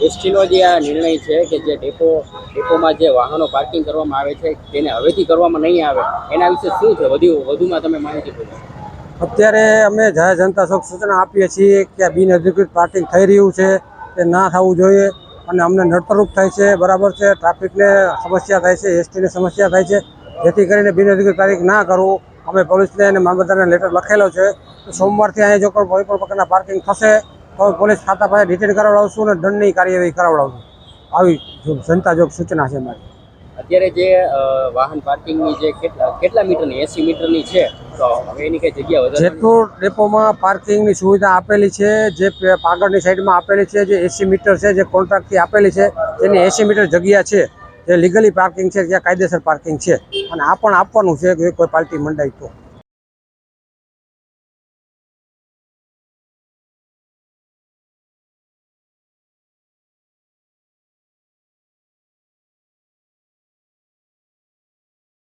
એસટીનો જે આ નિર્ણય છે કે જે ડેપો, ડેપોમાં જે વાહનો પાર્કિંગ કરવામાં આવે છે, તેને હવેથી કરવામાં નહીં આવે, એના વિશે શું છે? વધુ, વધુમાં તમે માહિતી બોલો અત્યારે અમે જાહેર જનતા ચોક સૂચના આપીએ છીએ કે આ બિનઅધિકૃત પાર્કિંગ થઈ રહ્યું છે, તે ના થવું જોઈએ અને અમને નડતરૂપ થાય છે, બરાબર છે, ટ્રાફિકને સમસ્યા થાય છે, એસટીને સમસ્યા થાય છે, જેથી કરીને બિનઅધિકૃત પાર્કિંગ ના કરવું. અમે પોલીસને અને મામલતદારને લેટર લખેલો છે સોમવારથી અહીંયા જો કોઈ પણ પ્રકારના પાર્કિંગ થશે તો પોલીસ ખાતા પાસે રિટેન કરાવડાવશું અને દંડની કાર્યવાહી કરાવડાવશું. આવી જો જનતા જોગ સૂચના છે મારી. અત્યારે જે વાહન પાર્કિંગની જે કેટલા કેટલા મીટરની એસી મીટરની છે? તો હવે એની કઈ જગ્યા વધારે જેતપુર ડેપોમાં પાર્કિંગની સુવિધા આપેલી છે જે પાગળની સાઈડમાં આપેલી છે જે એસી મીટર છે જે કોન્ટ્રાક્ટથી આપેલી છે તેની એસી મીટર જગ્યા છે જે લીગલી પાર્કિંગ છે ત્યાં કાયદેસર પાર્કિંગ છે. અને આ પણ આપવાનું છે કોઈ પાર્ટી મંડાય તો.